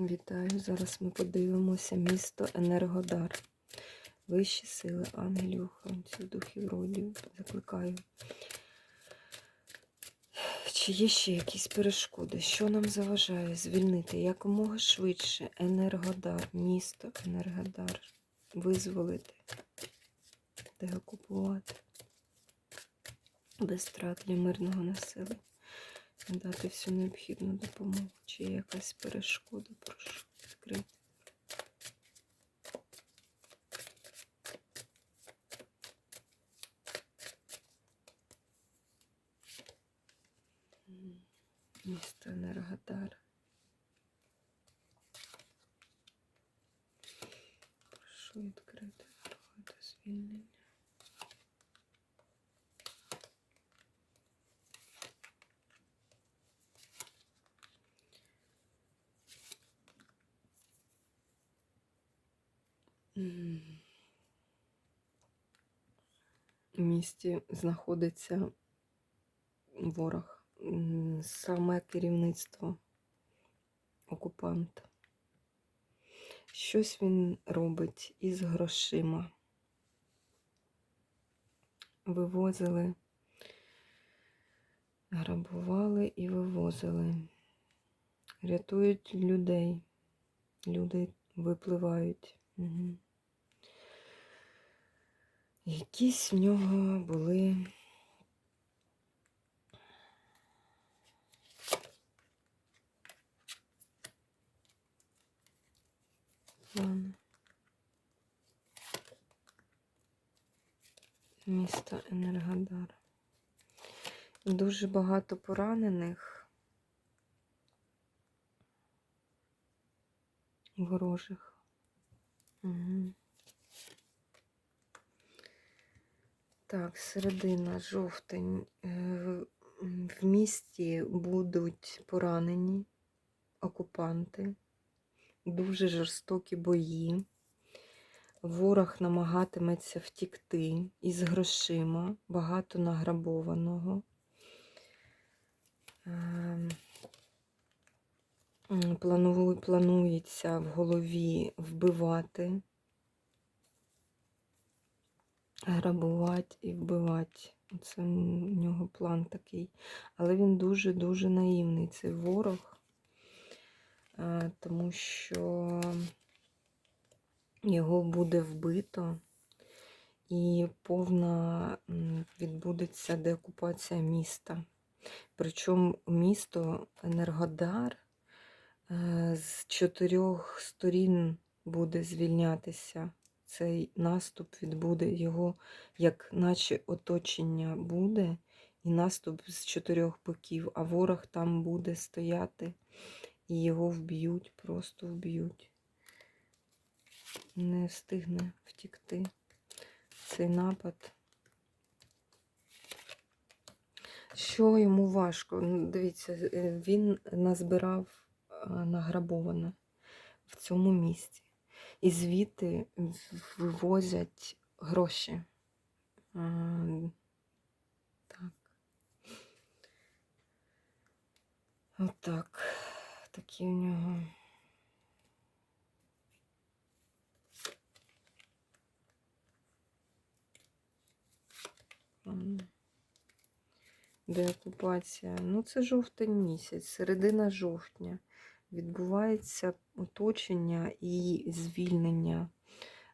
Вітаю! Зараз ми подивимося місто Енергодар. Вищі сили, ангелів, охоронців, духів родів. Закликаю. Чи є ще якісь перешкоди? Що нам заважає звільнити якомога швидше Енергодар, місто Енергодар, визволити, деокупувати без страт для мирного населення надати всю необхідну допомогу. Чи якась перешкода, прошу відкрити. Місто Енергодар. Прошу відкрити звільнення. Місті знаходиться ворог, саме керівництво окупанта. Щось він робить із грошима. Вивозили, грабували і вивозили. Рятують людей. Люди випливають. Угу. Якісь в нього були. Місто Енергодар. Дуже багато поранених ворожих. Угу. Так, середина, жовтень. Е, В місті будуть поранені окупанти, дуже жорстокі бої. Ворог намагатиметься втікти із грошима, багато награбованого. Ем, Планується в голові вбивати грабувати і вбивати. Це в нього план такий. Але він дуже-дуже наївний, цей ворог, е, тому що його буде вбито і повна відбудеться деокупація міста. Причому місто Енергодар е, з чотирьох сторін буде звільнятися цей наступ відбуде, його як наче оточення буде, і наступ з чотирьох боків, а ворог там буде стояти, і його вб'ють, просто вб'ють. Не встигне втікти цей напад. Що йому важко? Ну, Дивіться, е, він назбирав е, награбоване в цьому місці і звідти вивозять гроші. Так. Отак. Такі у нього. Деокупація. Ну, це жовтень місяць, середина жовтня відбувається оточення і звільнення.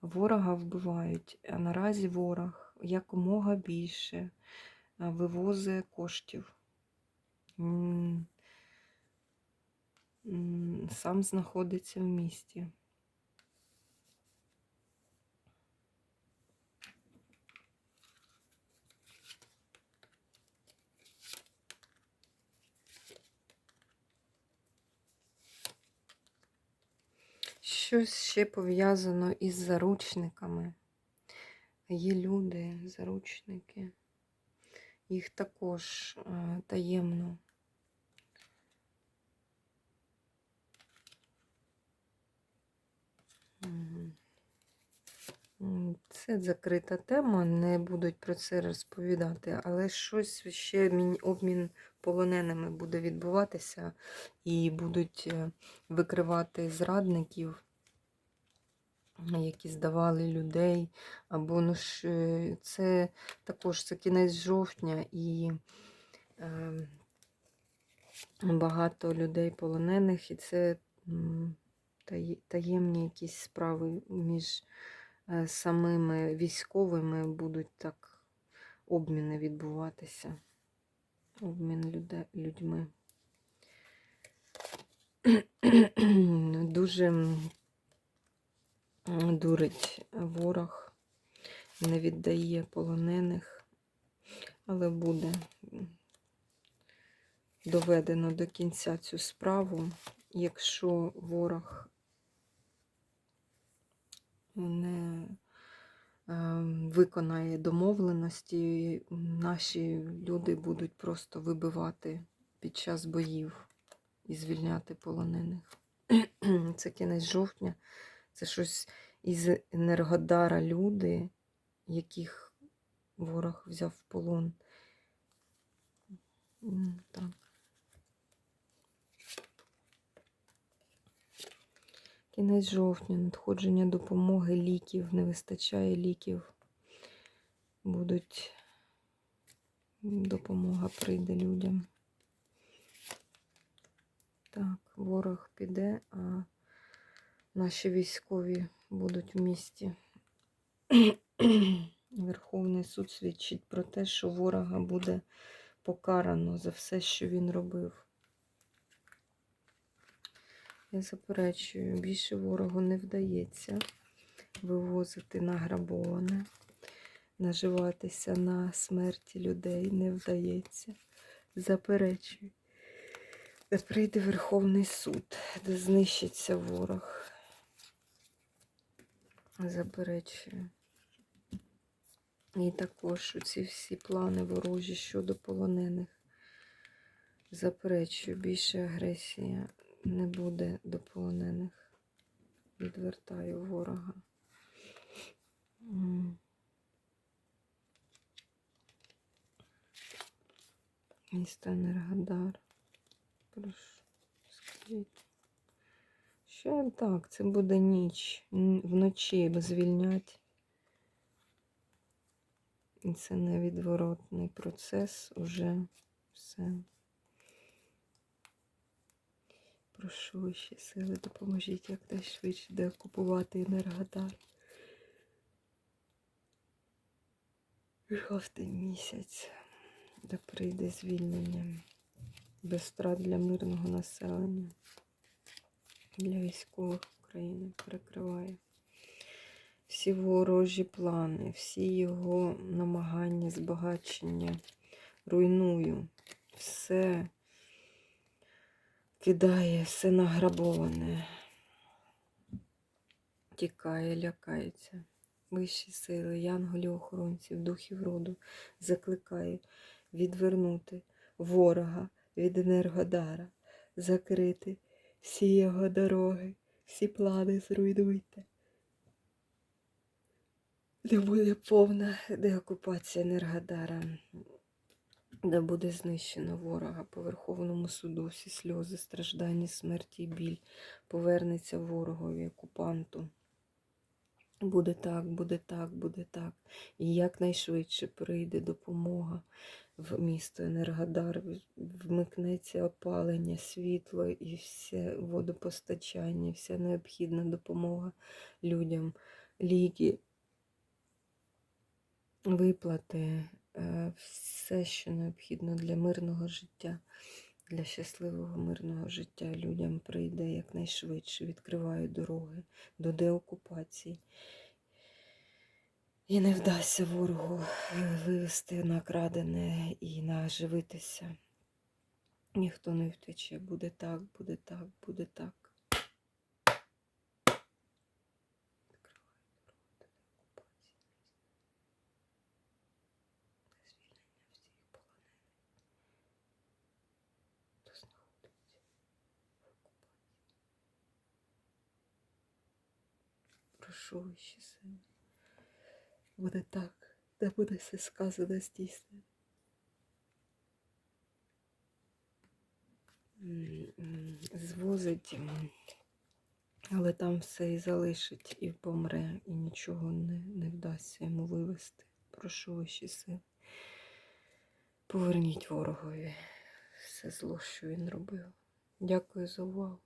Ворога вбивають, а наразі ворог якомога більше вивозить коштів. Сам знаходиться в місті. Щось ще пов'язано із заручниками. Є люди, заручники. Їх також е, таємно. все, закрита тема, не будуть про це розповідати, але щось ще обмін полоненими буде відбуватися і будуть е, викривати зрадників, які здавали людей. Або ну ж, е, це також це кінець жовтня і е, багато людей полонених, і це таємні якісь справи між е, самими військовими будуть так обміни відбуватися. Обмін людьми. Дуже дурить ворог, не віддає полонених, але буде доведено до кінця цю справу, якщо ворог не ем, виконає домовленості, наші люди будуть просто вибивати під час боїв і звільняти полонених. Це кінець жовтня. Це щось із Енергодара люди, яких ворог взяв в полон. Так. Кінець жовтня, надходження допомоги, ліків, не вистачає ліків. Будуть допомога прийде людям. Так, ворог піде, а наші військові будуть в місті. Верховний суд свідчить про те, що ворога буде покарано за все, що він робив. Я заперечую, більше ворогу не вдається вивозити награбоване, наживатися на смерті людей не вдається. Заперечую. Де прийде Верховний суд, де знищиться ворог. Заперечую. І також ці всі плани ворожі щодо полонених. Заперечую, більше агресія не буде до полонених. Відвертаю ворога. М. Енергодар. Прошу, скажіть. Що так, це буде ніч. Вночі звільнять. І це невідворотний процес уже все. Прошу вищі сили, допоможіть якнайшвидше деокупувати Енергодар. Жовтий місяць, де прийде звільнення без втрат для мирного населення, для військових України перекриває всі ворожі плани, всі його намагання, збагачення. Руйную все кидає, все награбоване, тікає, лякається. Вищі сили, янголів, охоронців, духів роду закликаю відвернути ворога від Енергодара, закрити всі його дороги, всі плани зруйнуйте. Де буде повна деокупація Енергодара, де буде знищено ворога по Верховному суду, всі сльози, страждання, смерті і біль повернеться ворогові, окупанту. Буде так, буде так, буде так. І якнайшвидше прийде допомога в місто Енергодар, вмикнеться опалення, світло і все водопостачання, вся необхідна допомога людям, ліки, виплати, е, все, що необхідно для мирного життя, для щасливого мирного життя людям прийде якнайшвидше, відкриває дороги до деокупації. І не вдасться ворогу е, вивести накрадене і наживитися. Ніхто не втече. Буде так, буде так, буде так. Прошу вищі сили. Буде так, де буде все сказане здійснено. Звозить, але там все і залишить, і помре, і нічого не, не вдасться йому вивести. Прошу вищі сили. Поверніть ворогові все зло, що він робив. Дякую за увагу.